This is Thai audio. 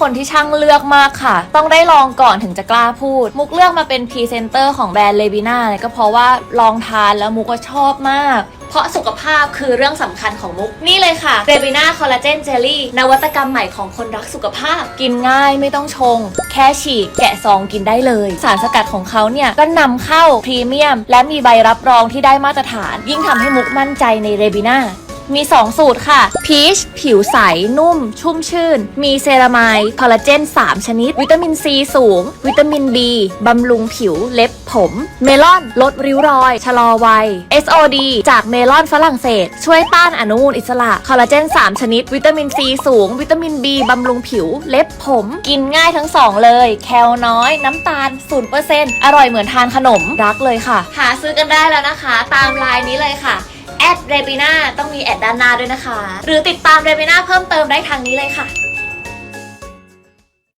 คนที่ช่างเลือกมากค่ะ ต้องได้ลองก่อนถึงจะกล้าพูด มุกเลือกมาเป็นพรีเซนเตอร์ของแบรนด์เลบิน่าเนี่ยก็เพราะว่าลองทานแล้วมุกก็ชอบมาก เพราะสุขภาพคือเรื่องสำคัญของมุก นี่เลยค่ะเรบิน่าคอลลาเจนเจลลี่นวัตกรรมใหม่ของคนรักสุขภาพ กินง่ายไม่ต้องชง แค่ฉีกแกะซองกินได้เลย สารสกัดของเขาเนี่ย ก็นำเข้าพรีเมียม และมีใบรับรองที่ได้มาตรฐาน ยิ่งทำให้มุกมั่นใจในเรบิน่า มี 2 สูตรค่ะพีชผิวใส นุ่ม ชุ่มชื่น มีเซรามายคอลลาเจน 3 ชนิด วิตามินซีสูง วิตามิน B บำรุงผิวเล็บผม เมลอน ลดริ้วรอย ชะลอวัย SOD จากเมลอนฝรั่งเศส ช่วยต้านอนุมูลอิสระ คอลลาเจน 3 ชนิด วิตามินซีสูง วิตามิน B บำรุงผิวเล็บผม กินง่ายทั้ง 2 เลย แคลน้อย น้ำตาล 0%อร่อยเหมือนทานขนม รักเลยค่ะ หาซื้อกันได้แล้วนะคะ ตามไลน์นี้เลยค่ะ แอดเรบิน่าต้องมีแอดด้านหน้าด้วยนะคะ หรือติดตามเรบิน่าเพิ่มเติมได้ทางนี้เลยค่ะ